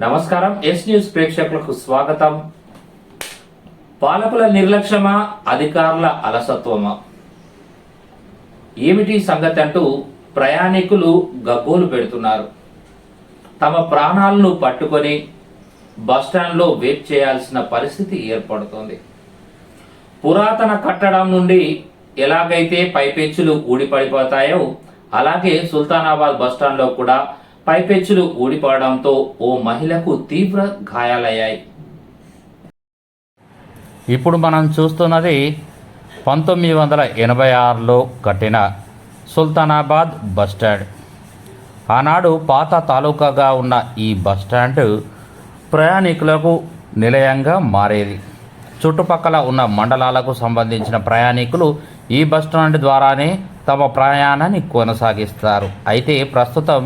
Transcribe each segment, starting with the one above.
నమస్కారం. Yes news ప్రేక్షకులకు స్వాగతం. పాలకుల నిర్లక్ష్యమా అధికారుల అలసత్వమా? ఏమిటి సంగతి అంటూ ప్రయాణికులు గగ్గోలు పెడుతున్నారు. తమ ప్రాణాలను పట్టుకొని బస్టాండ్లో వెయిట్ చేయాల్సిన పరిస్థితి ఏర్పడుతోంది. పురాతన కట్టడం నుండి ఎలాగైతే పైపెచ్చులు ఊడిపడిపోతాయో అలాగే సుల్తానాబాద్ బస్టాండ్లో కూడా పైపెచ్చులు ఊడిపడడంతో ఓ మహిళకు తీవ్ర గాయాలయ్యాయి. ఇప్పుడు మనం చూస్తున్నది పంతొమ్మిది వందల ఎనభై ఆరులో కట్టిన సుల్తానాబాద్ బస్టాండ్ ఆనాడు పాత తాలూకాగా ఉన్న ఈ బస్టాండ్ ప్రయాణికులకు నిలయంగా మారేది. చుట్టుపక్కల ఉన్న మండలాలకు సంబంధించిన ప్రయాణికులు ఈ బస్టాండ్ ద్వారానే తమ ప్రయాణాన్ని కొనసాగిస్తారు. అయితే ప్రస్తుతం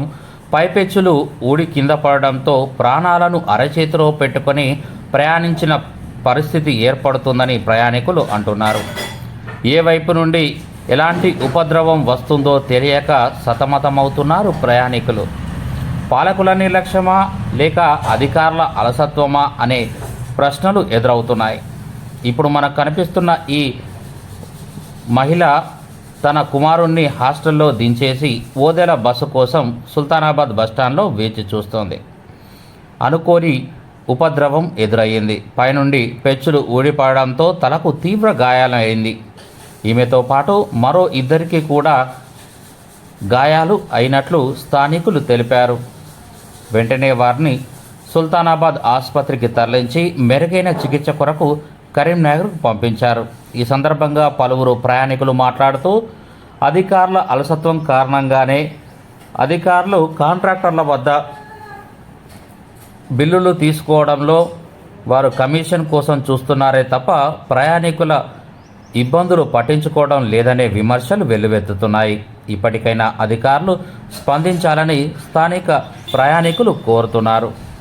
పైపెచ్చులు ఊడి కింద పడడంతో ప్రాణాలను అరచేతిలో పెట్టుకొని ప్రయాణించిన పరిస్థితి ఏర్పడుతుందని ప్రయాణికులు అంటున్నారు. ఏ వైపు నుండి ఎలాంటి ఉపద్రవం వస్తుందో తెలియక సతమతమవుతున్నారు ప్రయాణికులు. పాలకుల నిర్లక్ష్యమా లేక అధికారుల అలసత్వమా అనే ప్రశ్నలు ఎదురవుతున్నాయి. ఇప్పుడు మనకు కనిపిస్తున్న ఈ మహిళ తన కుమారుణ్ణి హాస్టల్లో దించేసి ఓదెల బస్సు కోసం సుల్తానాబాద్ బస్టాండ్లో వేచి చూస్తోంది. అనుకోని ఉపద్రవం ఎదురయ్యింది. పైనుండి పెచ్చులు ఊడిపడడంతో తలకు తీవ్ర గాయాలైంది ఈమెతో పాటు మరో ఇద్దరికి కూడా గాయాలు అయినట్లు స్థానికులు తెలిపారు. వెంటనే వారిని సుల్తానాబాద్ ఆసుపత్రికి తరలించి మెరుగైన చికిత్స కొరకు కరీంనగర్కు పంపించారు. ఈ సందర్భంగా పలువురు ప్రయాణికులు మాట్లాడుతూ అధికారుల అలసత్వం కారణంగానే అధికారులు కాంట్రాక్టర్ల వద్ద బిల్లులు తీసుకోవడంలో వారు కమిషన్ కోసం చూస్తున్నారే తప్ప ప్రయాణికుల ఇబ్బందులు పట్టించుకోవడం లేదనే విమర్శలు వెల్లువెత్తుతున్నాయి. ఇప్పటికైనా అధికారులు స్పందించాలని స్థానిక ప్రయాణికులు కోరుతున్నారు.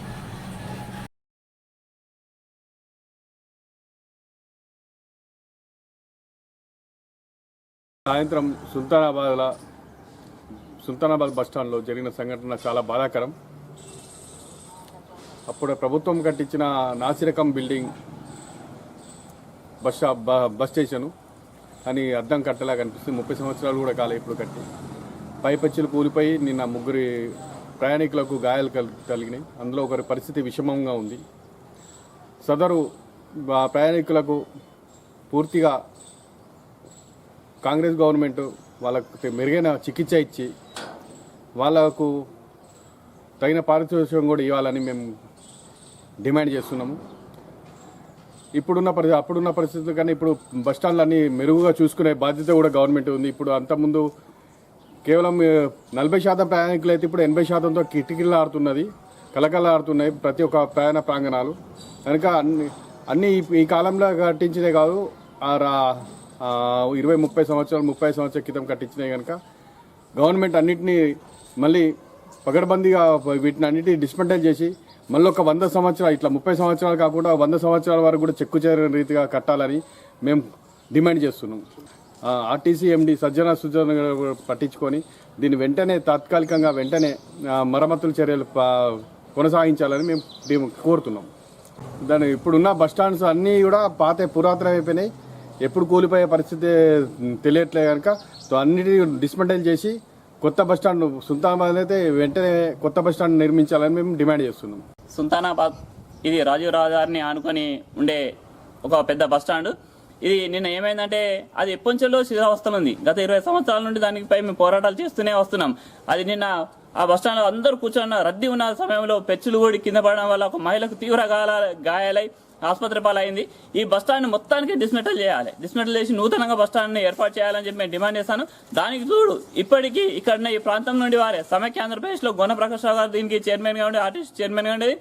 సాయంత్రం సుల్తానాబాద్లో సుల్తానాబాద్ బస్ స్టాండ్లో జరిగిన సంఘటన చాలా బాధాకరం. అప్పుడు ప్రభుత్వం కట్టించిన నాసిరకం బిల్డింగ్ బస్ బ- బస్ స్టేషను అని అద్దం కట్టలా కనిపిస్తుంది. ముప్పై సంవత్సరాలు కూడా కాలే ఇప్పుడు కట్టి. పైపచ్చులు కూలిపోయి నిన్న ముగ్గురి ప్రయాణికులకు గాయాలు కలిగినాయి. అందులో ఒకరి పరిస్థితి విషమంగా ఉంది. సదరు ప్రయాణికులకు పూర్తిగా కాంగ్రెస్ గవర్నమెంట్ వాళ్ళకు మెరుగైన చికిత్స ఇచ్చి వాళ్ళకు తగిన పారితోషికం కూడా ఇవ్వాలని మేము డిమాండ్ చేస్తున్నాము. ఇప్పుడున్న పరిస్థితి అప్పుడున్న పరిస్థితులు కానీ ఇప్పుడు బస్ స్టాండ్లు మెరుగుగా చూసుకునే బాధ్యత కూడా గవర్నమెంట్ ఉంది. ఇప్పుడు అంతకుముందు కేవలం నలభై శాతం ప్రయాణికులు అయితే ఇప్పుడు ఎనభై శాతంతో కిటికీలు ఆడుతున్నది కలకల ఆడుతున్నాయి ప్రతి ఒక్క ప్రయాణ ప్రాంగణాలు. కనుక అన్ని అన్నీ ఈ- కాలంలో కట్టించినే కాదు ఆ రా- ఇరవై ముప్పై సంవత్సరాలు ముప్పై సంవత్సరాల క్రితం కట్టించినాయి కనుక గవర్నమెంట్ అన్నింటినీ మళ్ళీ పగడబందీగా వీటిని అన్నిటిని డిస్మెంటైల్ చేసి మళ్ళీ ఒక వంద సంవత్సరాలు ఇట్లా ముప్పై సంవత్సరాలు కాకుండా వంద సంవత్సరాల వరకు కూడా చెక్కు చేరిన రీతిగా కట్టాలని మేము డిమాండ్ చేస్తున్నాం. ఆర్టీసీ ఎండి సజ్జన సుజన పట్టించుకొని దీన్ని వెంటనే తాత్కాలికంగా వెంటనే మరమ్మతుల చర్యలు కొనసాగించాలని మేము కోరుతున్నాం. దాని ఇప్పుడున్న బస్ స్టాండ్స్ అన్నీ కూడా పాత పురాతన అయిపోయినాయి ఎప్పుడు కూలిపోయే పరిస్థితి తెలియట్లే కనుక సో అన్నిటి డిస్మెంటైల్ చేసి కొత్త బస్ స్టాండ్ సుల్తానాబాద్ అయితే వెంటనే కొత్త బస్ స్టాండ్ నిర్మించాలని మేము డిమాండ్ చేస్తున్నాం. సుల్తానాబాద్ ఇది రాజీవ్ రహదారిని ఆనుకొని ఉండే ఒక పెద్ద బస్ స్టాండ్. ఇది నిన్న ఏమైందంటే అది ఎప్పటిలో శిథిలావస్థలో ఉంది. గత ఇరవై సంవత్సరాల నుండి దానిపై మేము పోరాటాలు చేస్తూనే వస్తున్నాం. అది నిన్న ఆ బస్ స్టాండ్లో అందరూ కూర్చున్న రద్దీ ఉన్న సమయంలో పెచ్చులు కూడా కింద పడడం వల్ల ఒక మహిళకు తీవ్ర గాయాలై ఆసుపత్రి పాలైంది. ఈ బస్టాండ్ మొత్తానికి డిస్మెటల్ చేయాలి. డిస్మెటల్ చేసి నూతనంగా బస్ ఏర్పాటు చేయాలని చెప్పి నేను డిమాండ్ చేశాను దానికి చూడు ఇప్పటికీ ఇక్కడ ఈ ప్రాంతం నుండి వారే సమైక్య ఆంధ్రప్రదేశ్లో గొన ప్రకాష్ గారు దీనికి చైర్మన్గా ఉండి ఆర్టిస్ట్ చైర్మన్గా ఉండేది.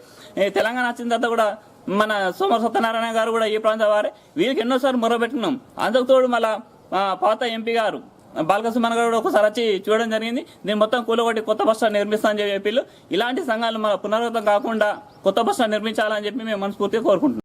తెలంగాణ వచ్చిన తర్వాత కూడా మన సోమర సత్యనారాయణ గారు కూడా ఈ ప్రాంత వారే. వీరికి ఎన్నోసార్లు మొరబెట్టినాం అందుకు తోడు మళ్ళా పాత ఎంపీ గారు బాలకృష్ణ గారు కూడా ఒకసారి వచ్చి చూడడం జరిగింది. నేను మొత్తం కూలగొట్టి కొత్త బస్ స్టాండ్ నిర్మిస్తామని చెప్పి ఇలాంటి సంఘాలు మన పునరావృతం కాకుండా కొత్త బస్ స్టాండ్ నిర్మించాలని చెప్పి మేము మనస్ఫూర్తిగా కోరుకుంటున్నాం.